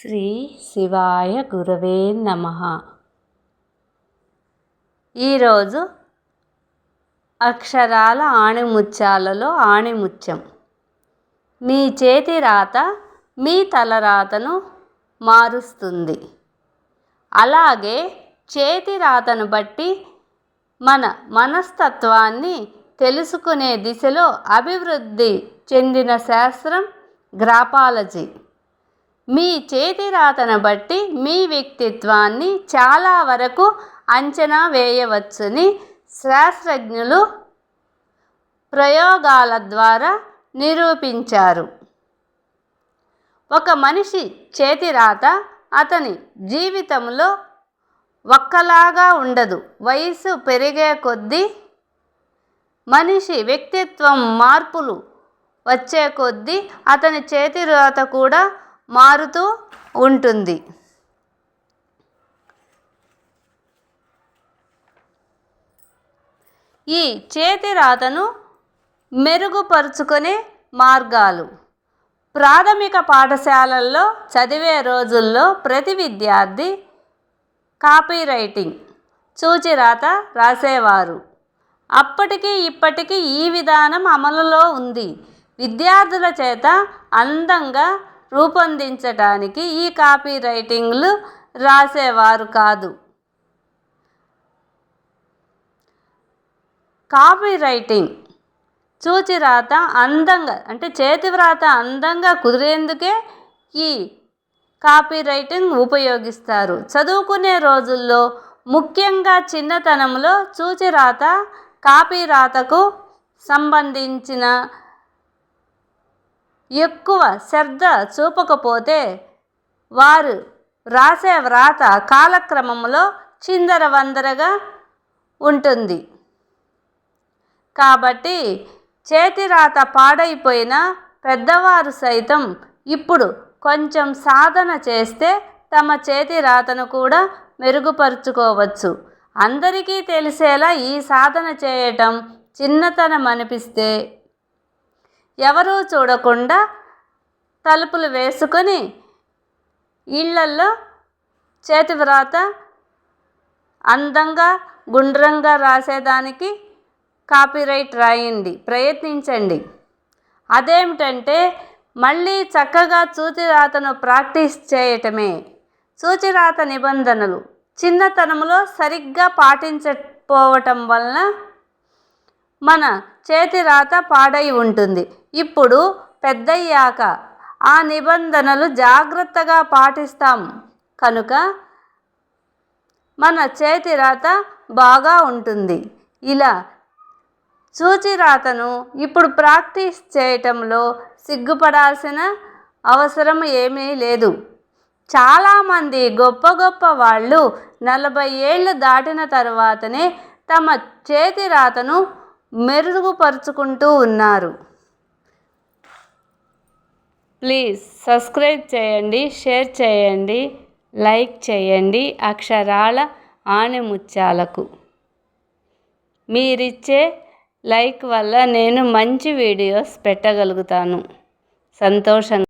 శ్రీ శివాయ గురవే నమ. ఈరోజు అక్షరాల ఆణిముత్యాలలో ఆణిముత్యం. మీ చేతి రాత మీ తలరాతను మారుస్తుంది. అలాగే చేతి రాతను బట్టి మన మనస్తత్వాన్ని తెలుసుకునే దిశలో అభివృద్ధి చెందిన శాస్త్రం గ్రాపాలజీ మీ చేతి రాతను బట్టి మీ వ్యక్తిత్వాన్ని చాలా వరకు అంచనా వేయవచ్చని శాస్త్రజ్ఞులు ప్రయోగాల ద్వారా నిరూపించారు. ఒక మనిషి చేతి రాత అతని జీవితంలో ఒక్కలాగా ఉండదు. వయసు పెరిగే కొద్దీ మనిషి వ్యక్తిత్వం మార్పులు వచ్చే కొద్దీ అతని చేతి రాత కూడా మారుతూ ఉంటుంది. ఈ చేతి రాతను మెరుగుపరుచుకునే మార్గాలు. ప్రాథమిక పాఠశాలల్లో చదివే రోజుల్లో ప్రతి విద్యార్థి కాపీ రైటింగ్ చూచిరాత రాసేవారు. అప్పటికి ఇప్పటికీ ఈ విధానం అమలులో ఉంది. విద్యార్థుల చేత అందంగా రూపొందించటానికి ఈ కాపీ రైటింగ్లు రాసేవారు కాదు. కాపీ రైటింగ్ చూచిరాత అందంగా అంటే చేతి వ్రాత అందంగా కుదిరేందుకే ఈ కాపీ రైటింగ్ ఉపయోగిస్తారు. చదువుకునే రోజుల్లో ముఖ్యంగా చిన్నతనంలో చూచిరాత కాపీ రాతకు సంబంధించిన ఎక్కువ శ్రద్ధ చూపకపోతే వారు రాసే వ్రాత కాలక్రమంలో చిందరవందరగా ఉంటుంది. కాబట్టి చేతి రాత పాడైపోయిన పెద్దవారు సైతం ఇప్పుడు కొంచెం సాధన చేస్తే తమ చేతి రాతను కూడా మెరుగుపరుచుకోవచ్చు. అందరికీ తెలిసేలా ఈ సాధన చేయటం చిన్నతనం అనిపిస్తే ఎవరూ చూడకుండా తలుపులు వేసుకొని ఇళ్ళల్లో చేతి వ్రాత అందంగా గుండ్రంగా రాసేదానికి కాపీరైట్ రాయండి ప్రయత్నించండి. అదేమిటంటే మళ్ళీ చక్కగా చూచిరాతను ప్రాక్టీస్ చేయటమే. చూచిరాత నిబంధనలు చిన్నతనంలో సరిగ్గా పాటించకపోవటం వలన మన చేతి రాత పాడై ఉంటుంది. ఇప్పుడు పెద్దయ్యాక ఆ నిబంధనలు జాగ్రత్తగా పాటిస్తాం. కనుక మన చేతి రాత బాగా ఉంటుంది. ఇలా సూచిరాతను ఇప్పుడు ప్రాక్టీస్ చేయటంలో సిగ్గుపడాల్సిన అవసరం ఏమీ లేదు. చాలామంది గొప్ప గొప్ప వాళ్ళు నలభై ఏళ్ళు దాటిన తర్వాతనే తమ చేతి రాతను మెరుగుపరుచుకుంటూ ఉన్నారు. ప్లీజ్ సబ్స్క్రైబ్ చేయండి షేర్ చేయండి లైక్ చేయండి అక్షరాల ఆణిముత్యాలకు మీరిచ్చే లైక్ వల్ల నేను మంచి వీడియోస్ పెట్టగలుగుతాను. సంతోషంగా